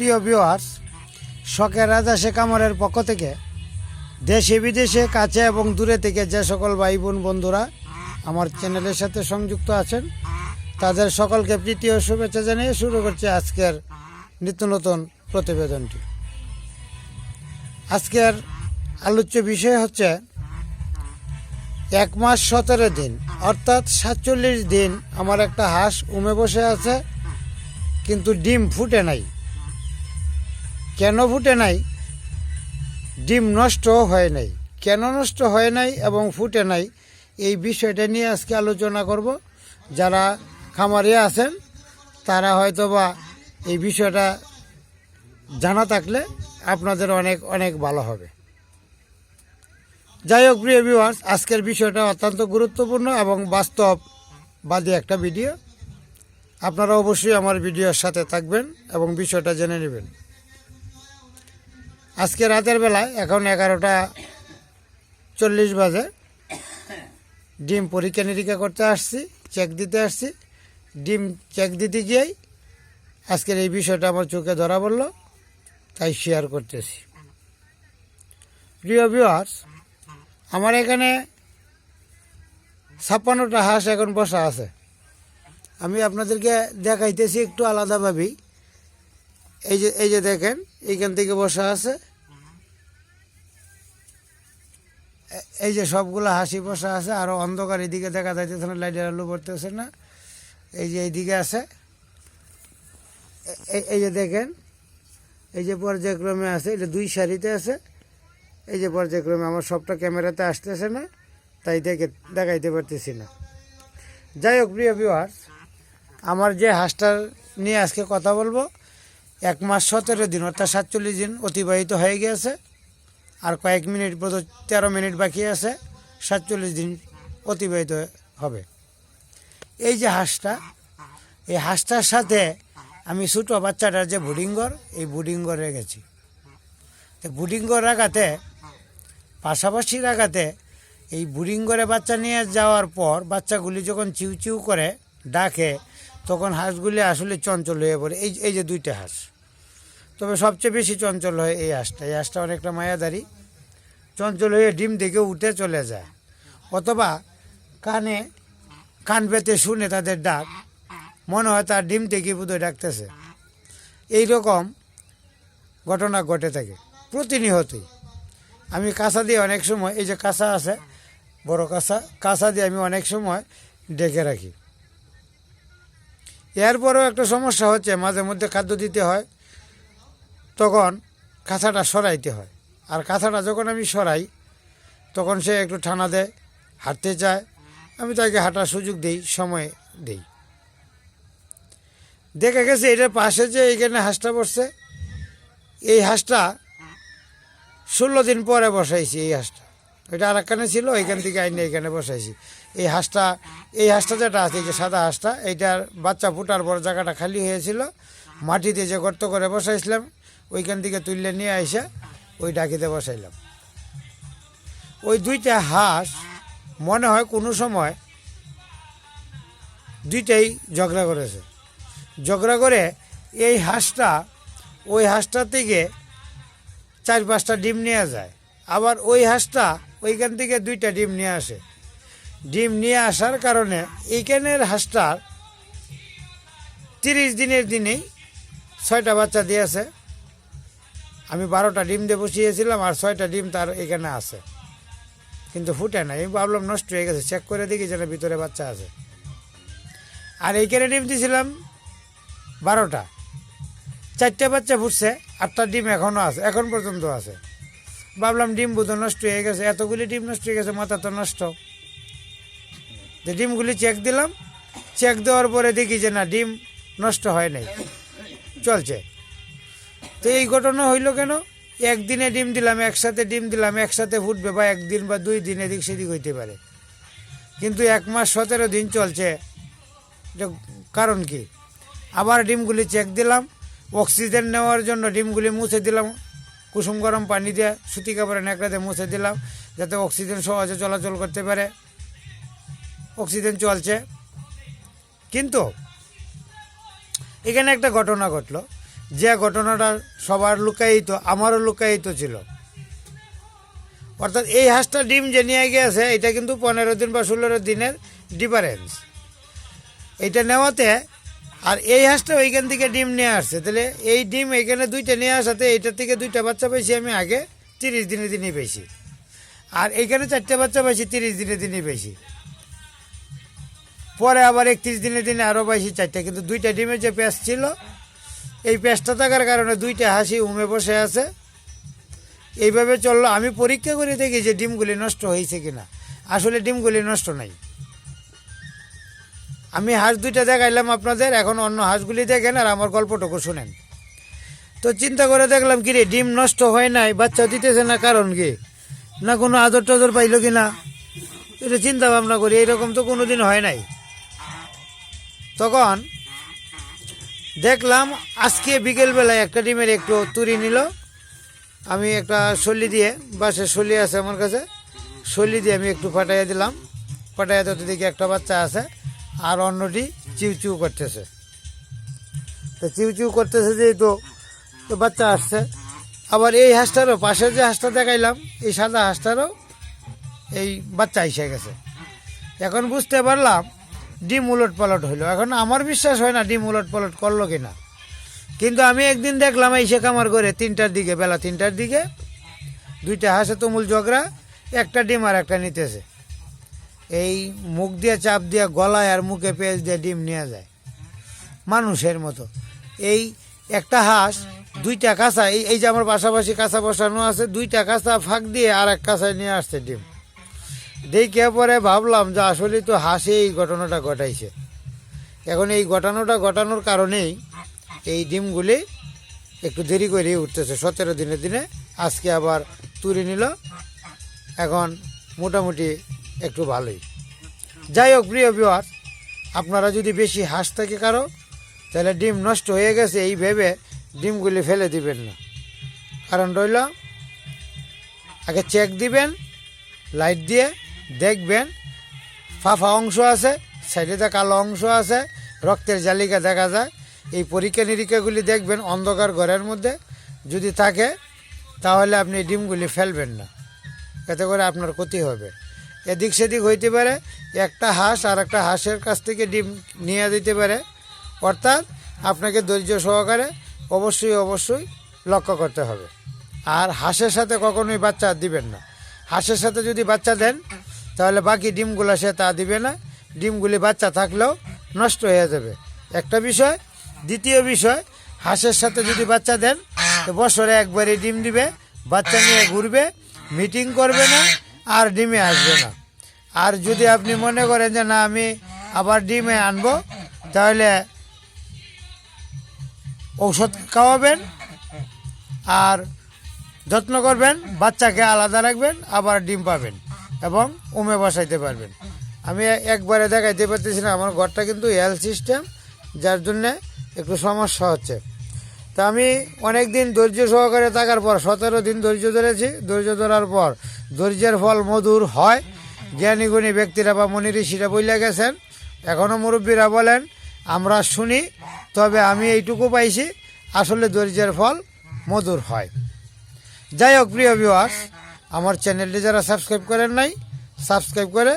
প্রিয় ভিউয়ার্স শখের রাজা শেখ পক্ষ থেকে দেশে বিদেশে, কাছে এবং দূরে থেকে যে সকল ভাই বোন বন্ধুরা আমার চ্যানেলের সাথে সংযুক্ত আছেন, তাদের সকলকে প্রীতি ও শুভেচ্ছা জানিয়ে শুরু করছে আজকের নিত্য নতুন প্রতিবেদনটি। আজকের আলোচ্য বিষয় হচ্ছে এক মাস সতেরো দিন, অর্থাৎ সাতচল্লিশ দিন আমার একটা হাঁস উমে বসে আছে, কিন্তু ডিম ফুটে নাই। কেন ফুটে নাই? ডিম নষ্ট হয় নাই। কেন নষ্ট হয় নাই এবং ফুটে নাই? এই বিষয়টা নিয়ে আজকে আলোচনা করব। যারা খামারে আছেন, তারা হয়তো বা এই বিষয়টা জানা থাকলে আপনাদের অনেক অনেক ভালো হবে। যাই হোক, প্রিয় ভিউয়ার্স আজকের বিষয়টা অত্যন্ত গুরুত্বপূর্ণ এবং বাস্তববাদী একটা ভিডিও আপনারা অবশ্যই আমার ভিডিওর সাথে থাকবেন এবং বিষয়টা জেনে নেবেন। আজকে রাতের বেলায়, এখন এগারোটা চল্লিশ বাজে। ডিম পরীক্ষা নিরীক্ষা করতে আসছি চেক দিতে আসছি। ডিম চেক দিতে গিয়েই আজকের এই বিষয়টা আমার চোখে ধরা পড়ল, তাই শেয়ার করতেছি। প্রিয় ভিউয়ার্স আমার এখানে ছাপ্পান্নটা হাঁস এখন বসা আছে। আমি আপনাদেরকে দেখাইতেছি একটু আলাদাভাবেই। এই যে এই যে দেখেন, এইখান থেকে বসা আছে। এই যে সবগুলো হাসি বসা আছে আরও অন্ধকার এদিকে দেখা যাইতেছে না, লাইটের আলো পড়তেছে না। এই যে এইদিকে আছে। এই- যে দেখেন, এই যে পর্যায়ক্রমে আছে, এটা দুই সারিতে আছে। এই যে পর্যায়ক্রমে আমার সবটা ক্যামেরাতে আসতেছে না, তাই দেখে, দেখাইতে পারতেছি না। যাই হোক, প্রিয় ভিউয়ার্স আমার যে হাঁসটার নিয়ে আজকে কথা বলব, এক মাস সতেরো দিন, অর্থাৎ সাতচল্লিশ দিন অতিবাহিত হয়ে গিয়েছে আর কয়েক মিনিট বোধ তেরো মিনিট বাকি আছে, সাতচল্লিশ দিন অতিবাহিত হবে। এই যে হাঁসটা, এই হাঁসটার সাথে আমি ছোটো বাচ্চাটার যে বুডিংঘর এই বুডিংঘর রেখেছি তো বুডিংঘর রাখাতে পাশাপাশি রাখাতে এই বুডিংঘরে বাচ্চা নিয়ে যাওয়ার পর বাচ্চাগুলি যখন চিউ চিউ করে ডাকে, তখন হাঁসগুলি আসলে চঞ্চল হয়ে পড়ে। এই এই যে দুইটা হাঁস। তবে সবচেয়ে বেশি চঞ্চল হয় এই হাঁসটা এই হাঁসটা অনেকটা মায়াদারি। চঞ্চল হয়ে ডিম দেখে উঠে চলে যায়। অথবা কানে, কান পেতে শুনে তাদের ডাক। মনে হয় তার ডিম থেকে বোধহয় ডাকতেছে। এই রকম ঘটনা ঘটে থাকে, প্রতিনিয়তই। আমি কাঁচা দিয়ে অনেক সময়, এই যে কাঁচা আছে, বড় কাঁচা কাঁচা দিয়ে আমি অনেক সময় ডেকে রাখি। এরপরেও একটা সমস্যা হচ্ছে, মাঝে মধ্যে খাদ্য দিতে হয়। তখন কাঁচাটা সরাইতে হয়। আর কাঁচাটা যখন আমি সরাই, তখন সে একটু ঠানা দেয়, হাঁটতে চায় আমি তাকে হাঁটার সুযোগ দিই, সময় দিই। দেখে গেছে এটার পাশে যে এইখানে হাঁসটা বসছে, এই হাঁসটা ষোলো দিন পরে বসাইছি এই হাঁসটা। এটা আর একখানে ছিল এইখান থেকে আইনে এখানে বসাইছি। এই হাঁসটা এই হাঁসটা যেটা আছে যে সাদা হাঁসটা, এইটার বাচ্চা ফুটার পর জায়গাটা খালি হয়েছিল। মাটিতে যে গর্ত করে বসাইছিলাম ওইখান থেকে তুললে নিয়ে আইসা ওই ডাকিতে বসাইলাম। ওই দুইটা হাঁস মনে হয় কোনো সময় দুইটাই ঝগড়া করেছে। ঝগড়া করে এই হাঁসটা, ওই হাঁসটা থেকে চার পাঁচটা ডিম নিয়ে যায়। আবার ওই হাঁসটা ওইখান থেকে দুইটা ডিম নিয়ে আসে। ডিম নিয়ে আসার কারণে এইখানের হাঁসটার তিরিশ দিনের দিনেই ছয়টা বাচ্চা দিয়েছে। আমি বারোটা ডিম দিয়ে বসিয়েছিলাম আর ছয়টা ডিম তার এখানে আছে। কিন্তু ফুটে না আমি ভাবলাম নষ্ট হয়ে গেছে। চেক করে দেখি যেন ভিতরে বাচ্চা আছে। আর এইখানে ডিম দিয়েছিলাম বারোটা। চারটে বাচ্চা ফুটছে, আটটা ডিম এখনও আছে, এখন পর্যন্ত আছে। ভাবলাম ডিম বুধ নষ্ট হয়ে গেছে, এতগুলি ডিম নষ্ট হয়ে গেছে, মাথা তো নষ্ট। যে ডিমগুলি চেক দিলাম চেক দেওয়ার পরে দেখি যে না, ডিম নষ্ট হয় নাই। চলছে। তো এই ঘটনা হইল কেন? একদিনে ডিম দিলাম, একসাথে ডিম দিলাম, একসাথে ফুটবে বা একদিন বা দুই দিন এদিক সেদিক হইতে পারে। কিন্তু এক মাস সতেরো দিন চলছে কারণ কি? আবার ডিমগুলি চেক দিলাম অক্সিজেন নেওয়ার জন্য ডিমগুলি মুছে দিলাম, কুসুম গরম পানি দিয়ে সুতি কাপড়ে ন্যাকড়াতে মুছে দিলাম, যাতে অক্সিজেন সহজে চলাচল করতে পারে। অক্সিজেন চলছে। কিন্তু এখানে একটা ঘটনা ঘটলো। যে ঘটনাটা সবার লুকায়িত, আমারও লুকায়িত ছিল। অর্থাৎ এই হাঁসটা ডিম যে নিয়ে গিয়েছে, এটা কিন্তু পনেরো দিন বা ষোলো দিনের ডিফারেন্স এইটা নেওয়াতে আর এই হাঁসটা ওইখান থেকে ডিম নিয়ে আসছে। তাহলে এই ডিম এইখানে দুইটা নিয়ে আসাতে এইটার থেকে দুইটা বাচ্চা পেয়েছি আমি আগে তিরিশ দিনে দিনই পেয়েছি আর এইখানে চারটে বাচ্চা পাইছি তিরিশ দিনে দিনই পেয়েছি পরে আবার একত্রিশ দিনে দিনে আরও পাইছি চারটে, কিন্তু দুইটা ডিমের যে প্যাঁচ ছিল এই প্যাঁচটা থাকার কারণে দুইটা হাসি উমে বসে আছে। এইভাবে চলল। আমি পরীক্ষা করে দেখি যে ডিমগুলি নষ্ট হয়েছে কিনা। আসলে ডিমগুলি নষ্ট নাই। আমি হাঁস দুইটা দেখাইলাম আপনাদের, এখন অন্য হাঁসগুলি দেখেন আর আমার গল্পটুকু শুনেন। তো চিন্তা করে দেখলাম, কি রে, ডিম নষ্ট হয় নাই? বাচ্চা দিতেছে না কারণ কি? না কোনো আদর টদর পাইলো কি না এটা চিন্তা ভাবনা করি এরকম তো কোনো দিন হয় নাই। তখন দেখলাম আজকে বিকেলবেলায় একটা ডিমের একটু তুরি নিল। আমি একটা সল্লি দিয়ে বাসে সল্লি আছে আমার কাছে সল্লি দিয়ে আমি একটু ফাটাইয়া দিলাম। ফাটাইয়া তো দিকে একটা বাচ্চা আছে আর অন্যটি চিউ চিউ করতেছে। তো চিউ চিউ করতেছে যেহেতু, তো বাচ্চা আসছে। আবার এই হাঁসটারও, পাশের যে হাঁসটা দেখাইলাম, এই সাদা হাঁসটারও এই বাচ্চা এসে গেছে। এখন বুঝতে পারলাম ডিম উলট পালট হইল। এখন আমার বিশ্বাস হয় না ডিম উলট পালট করল কিনা। কিন্তু আমি একদিন দেখলাম এই কামার করে তিনটার দিকে, বেলা তিনটার দিকে, দুইটা হাঁসে তুমুল ঝগড়া, একটা ডিম আর একটা নিতেছে। এই মুখ দিয়ে চাপ দিয়ে গলায় আর মুখে পেঁচ দিয়ে ডিম নিয়ে যায়। মানুষের মতো। এই একটা হাঁস দুইটা কাঁচা, এই এই যে আমার পাশাপাশি কাঁচা বসানো আছে, দুইটা কাঁচা ফাঁক দিয়ে আর এক কাঁচায় নিয়ে আসছে ডিম। দেখে পরে ভাবলাম যে আসলে তো হাসে এই ঘটনাটা ঘটাইছে। এখন এই ঘটানোটা ঘটানোর কারণেই এই ডিমগুলি একটু দেরি করে উঠতেছে। সতেরো দিনে দিনে আজকে আবার তুলে নিল। এখন মোটামুটি একটু ভালোই। যাই হোক, প্রিয় বিহার আপনারা যদি বেশি হাঁস থাকে কারও, তাহলে ডিম নষ্ট হয়ে গেছে, এই ভেবে ডিমগুলি ফেলে দিবেন না। কারণ রইল, আগে চেক দিবেন লাইট দিয়ে দেখবেন, ফাফা অংশ আছে সাইডেতে কালো অংশ আছে, রক্তের জালিকা দেখা যায়। এই পরীক্ষা নিরীক্ষাগুলি দেখবেন অন্ধকার ঘরের মধ্যে। যদি থাকে, তাহলে আপনি ডিমগুলি ফেলবেন না। এতে করে আপনার ক্ষতি হবে। এদিক সেদিক হইতে পারে, একটা হাঁস আর একটা হাঁসের কাছ থেকে ডিম নিয়ে দিতে পারে। অর্থাৎ আপনাকে ধৈর্য সহকারে অবশ্যই অবশ্যই লক্ষ্য করতে হবে। আর হাঁসের সাথে কখনোই বাচ্চা দিবেন না। হাঁসের সাথে যদি বাচ্চা দেন তাহলে বাকি ডিমগুলো সে তা দিবে না। ডিমগুলি বাচ্চা থাকলেও নষ্ট হয়ে যাবে। একটা বিষয়। দ্বিতীয় বিষয়, হাঁসের সাথে যদি বাচ্চা দেন, তো বছরে একবারই ডিম দিবে, বাচ্চা নিয়ে ঘুরবে, মিটিং করবে না, আর ডিমে আসবে না। আর যদি আপনি মনে করেন যে না, আমি আবার ডিমে আনব, তাহলে ঔষধ খাওয়াবেন, আর যত্ন করবেন, বাচ্চাকে আলাদা রাখবেন, আবার ডিম পাবেন। এবং উমে বসাইতে পারবেন। আমি একবারে দেখাইতে পারতেছি না, আমার ঘরটা কিন্তু এল সিস্টেম যার জন্যে একটু সমস্যা হচ্ছে। তা আমি অনেক দিন ধৈর্য সহকারে থাকার পর, সতেরো দিন ধৈর্য ধরেছি। ধৈর্য ধরার পর ধৈর্যের ফল মধুর হয়। জ্ঞানী গুণী ব্যক্তিরা বা মনি ঋষিরা বইলে গেছেন। এখনও মুরব্বীরা বলেন, আমরা শুনি, তবে আমি এইটুকু পাইছি, আসলে ধৈর্যের ফল মধুর হয়। যাই হোক, প্রিয় ভিউয়ার্স আমার চ্যানেলটি যারা সাবস্ক্রাইব করেন নাই, সাবস্ক্রাইব করে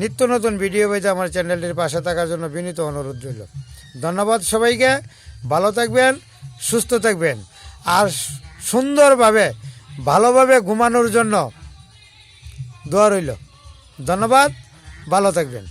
নিত্য নতুন ভিডিও পেতে আমার চ্যানেলটির পাশে থাকার জন্য বিনীত অনুরোধ রইল। ধন্যবাদ সবাইকে, ভালো থাকবেন, সুস্থ থাকবেন, আর সুন্দরভাবে, ভালোভাবে ঘুমানোর জন্য দোয়া রইল। ধন্যবাদ, ভালো থাকবেন।